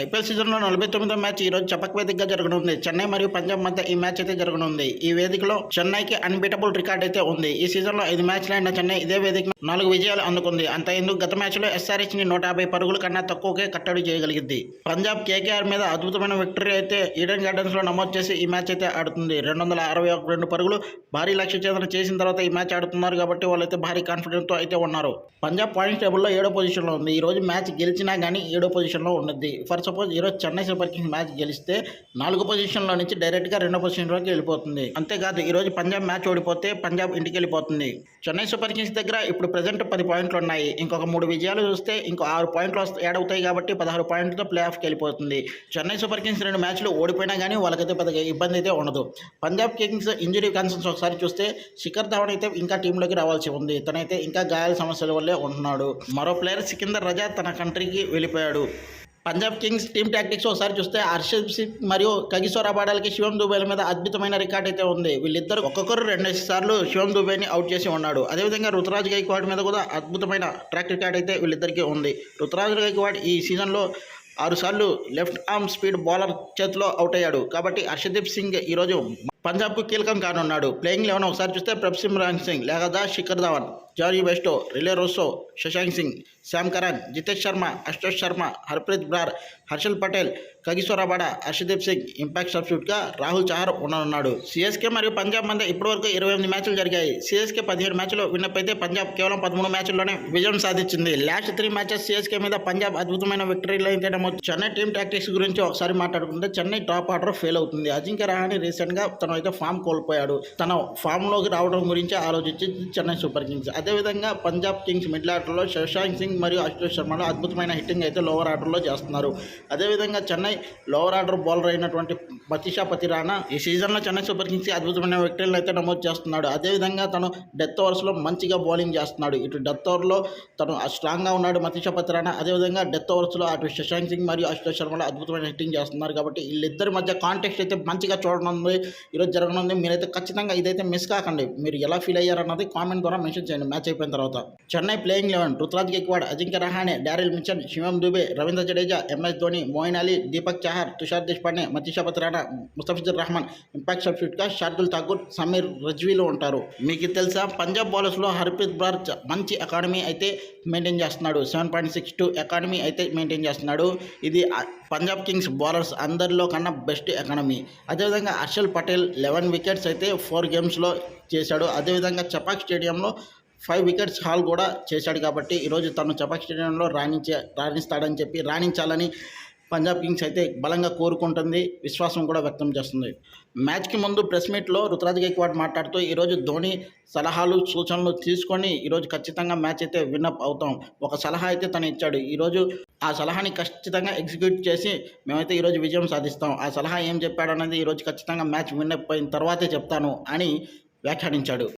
IPL సీజన్లో నలభై తొమ్మిదో మ్యాచ్ ఈ రోజు చపక్ వేదికగా జరగనుంది. చెన్నై మరియు పంజాబ్ మధ్య ఈ మ్యాచ్ అయితే జరగనుంది. ఈ వేదికలో చెన్నైకి అన్బీటబుల్ రికార్డ్ అయితే ఉంది. ఈ సీజన్లో ఐదు మ్యాచ్లు అయిన చెన్నై ఇదే వేదిక నాలుగు విజయాలు అందుకుంది. అంత ఎందుకు? గత మ్యాచ్లో ఎస్ఆర్హెచ్ని నూట యాభై పరుగుల కన్నా తక్కువకే కట్టడి చేయగలిగింది. పంజాబ్ కేకేఆర్ మీద అద్భుతమైన విక్టరీ అయితే ఈడెన్ గార్డెన్స్లో నమోదు చేసి ఈ మ్యాచ్ అయితే ఆడుతుంది. రెండు వందల అరవై ఒక రెండు పరుగులు భారీ లక్ష్య చేతన చేసిన తర్వాత ఈ మ్యాచ్ ఆడుతున్నారు కాబట్టి వాళ్ళైతే భారీ కాన్ఫిడెన్స్తో అయితే ఉన్నారు. పంజాబ్ పాయింట్స్ టేబుల్లో ఏడో పొజిషన్లో ఉంది. ఈ రోజు మ్యాచ్ గెలిచినా కానీ ఏడో పొజిషన్లో ఉన్నది. ఫర్ సపోజ్ ఈ రోజు చెన్నై సూపర్ కింగ్స్ మ్యాచ్ గెలిస్తే నాలుగో పొజిషన్లో నుంచి డైరెక్ట్గా రెండో పొజిషన్లోకి వెళ్ళిపోతుంది. అంతేకాదు ఈరోజు పంజాబ్ మ్యాచ్ ఓడిపోతే పంజాబ్ ఇంటికి వెళ్ళిపోతుంది. చెన్నై సూపర్ కింగ్స్ దగ్గర ఇప్పుడు ప్రజెంట్ పది పాయింట్లు ఉన్నాయి. ఇంకొక మూడు విజయాలు చూస్తే ఇంకో ఆరు పాయింట్లు యాడ్ అవుతాయి కాబట్టి పదహారు పాయింట్లతో ప్లే ఆఫ్కి వెళ్ళిపోతుంది. చెన్నై సూపర్ కింగ్స్ రెండు మ్యాచ్లు ఓడిపోయినా కానీ వాళ్ళకైతే పెద్దగా ఇబ్బంది అయితే ఉండదు. పంజాబ్ కింగ్స్ ఇంజరీ కన్సర్న్స్ ఒకసారి చూస్తే శిఖర్ ధవన్ అయితే ఇంకా టీంలోకి రావాల్సి ఉంది. తనైతే ఇంకా గాయాల సమస్యల వల్లే ఉంటున్నాడు. మరో ప్లేయర్ సికిందర్ రజా తన కంట్రీకి వెళ్ళిపోయాడు. పంజాబ్ కింగ్స్ టీమ్ టాక్టిక్స్ ఒకసారి చూస్తే హర్షద్ సింగ్ మరియు కగిసోర్ అబాడాలకి శివం దుబేల మీద అద్భుతమైన రికార్డ్ అయితే ఉంది. వీళ్ళిద్దరు ఒక్కొక్కరు రెండు సార్లు శివం దుబేని అవుట్ చేసి ఉన్నాడు. అదేవిధంగా రుతురాజ్ గైక్వాడ్ మీద కూడా అద్భుతమైన ట్రాక్ రికార్డ్ అయితే వీళ్ళిద్దరికీ ఉంది. రుతురాజ్ గైక్వాడ్ ఈ సీజన్లో ఆరుసార్లు లెఫ్ట్ ఆర్మ్ స్పీడ్ బౌలర్ చేతిలో అవుట్ అయ్యాడు. కాబట్టి హర్షదీప్ సింగ్ ఈరోజు పంజాబ్కు కీలకం కానున్నాడు. ప్లేయింగ్ లెవెన్ ఒకసారి చూస్తే ప్రభసిమ్రాన్ సింగ్ లేదా Shikhar Dhawan Jonny Bairstow Rilee Rossouw Shashank Singh Sam Curran Jitesh Sharma Ashok Sharma Harpreet Brar Harshal Patel Kagiso Rabada Harshdeep Singh impact సబ్స్టిట్యూట్గా Rahul Chahar ఉండనున్నాడు. సిఎస్కే మరియు పంజాబ్ మధ్య ఇప్పటివరకు ఇరవై ఎనిమిది మ్యాచ్లు జరిగాయి. సిఎస్కే పదిహేడు మ్యాచ్లు విన్నప్పైతే పంజాబ్ కేవలం పదమూడు మ్యాచ్ల్లోనే విజయం సాధించింది. లాస్ట్ త్రీ మ్యాచెస్ సిఎస్కే మీద పంజాబ్ అద్భుతమైన విక్టరీలు అయితేనేమో చెన్నై టీమ్ టాక్టిక్స్ గురించి ఒకసారి మాట్లాడుకుంటే చెన్నై టాప్ ఆర్డర్ ఫెయిల్ అవుతుంది. అజింక్య రహాని రీసెంట్గా తన అయితే ఫామ్ కోల్పోయాడు. తన ఫామ్లోకి రావడం గురించి ఆలోచించి చెన్నై సూపర్ కింగ్స్. అదేవిధంగా పంజాబ్ కింగ్స్ మిడిల్ ఆర్డర్లో శశాంక్ సింగ్ మరియు అశోక్ శర్మలో అద్భుతమైన హిట్టింగ్ అయితే లోవర్ ఆర్డర్లో చేస్తున్నారు. అదేవిధంగా చెన్నై లోవర్ ఆర్డర్ బౌలర్ అయినటువంటి మతిషా పతిరానా ఈ సీజన్లో చెన్నై సూపర్ కింగ్స్ అద్భుతమైన విక్టరీలు అయితే నమోదు చేస్తున్నాడు. అదేవిధంగా తను డెత్ ఓవర్స్లో మంచిగా బౌలింగ్ చేస్తున్నాడు. ఇటు డెత్ ఓవర్లో తను స్ట్రాంగ్గా ఉన్నాడు మతిషా పతిరానా. అదేవిధంగా డెత్ ఓవర్స్లో అటు శశాంక్ సింగ్ మరియు అశోక్ శర్మలో అద్భుతమైన హిట్టింగ్ చేస్తున్నారు కాబట్టి వీళ్ళిద్దరి మధ్య కాంటెక్స్ట్ అయితే మంచిగా చూడనుంది. ఈరోజు జరగనుంది. మీరైతే ఖచ్చితంగా ఇదైతే మిస్ కాకండి. మీరు ఎలా ఫీల్ అయ్యారన్నది కామెంట్ ద్వారా మెన్షన్ చేయండి. మ్యాచ్ అయిపోయిన తర్వాత. Chennai playing eleven Ruturaj Gaikwad Ajinkya Rahane Daryl Mitchell Shivam Dube Ravindra Jadeja MS Dhoni Moeen Ali Deepak Chahar Tushar Deshpande Matheesha Rana Mustafizur Rahman impact సబ్స్టిట్యూట్గా Shardul Thakur Sameer రజ్వీలు ఉంటారు. మీకు తెలుసా? పంజాబ్ బౌలర్స్లో హర్ప్రీత్ బ్రార్ మంచి అకాడమీ అయితే మెయింటైన్ చేస్తున్నాడు. Seven point six two economy అయితే maintain చేస్తున్నాడు. ఇది పంజాబ్ కింగ్స్ బౌలర్స్ అందరిలో కన్నా బెస్ట్ ఎకానమీ అదేవిధంగా హర్షల్ పటేల్ లెవెన్ వికెట్స్ అయితే ఫోర్ గేమ్స్లో చేశాడు. అదేవిధంగా చపాక్ స్టేడియంలో ఫైవ్ వికెట్స్ హాల్ కూడా చేశాడు కాబట్టి ఈరోజు తను చపాక్ స్టేడియంలో రాణించే రాణిస్తాడని చెప్పి రాణించాలని పంజాబ్ కింగ్స్ అయితే బలంగా కోరుకుంటుంది విశ్వాసం కూడా వ్యక్తం చేస్తుంది. మ్యాచ్కి ముందు ప్రెస్ మీట్లో రుతురాజ్ గైక్వాడ్ మాట్లాడుతూ ఈరోజు ధోని సలహాలు సూచనలు తీసుకొని ఈరోజు ఖచ్చితంగా మ్యాచ్ అయితే విన్నప్ అవుతాం. ఒక సలహా అయితే తను ఇచ్చాడు. ఈరోజు ఆ సలహాని ఖచ్చితంగా ఎగ్జిక్యూట్ చేసి మేమైతే ఈరోజు విజయం సాధిస్తాం. ఆ సలహా ఏం చెప్పాడు అనేది ఈరోజు ఖచ్చితంగా మ్యాచ్ విన్నప్ అయిన తర్వాతే చెప్తాను అని వ్యాఖ్యానించాడు.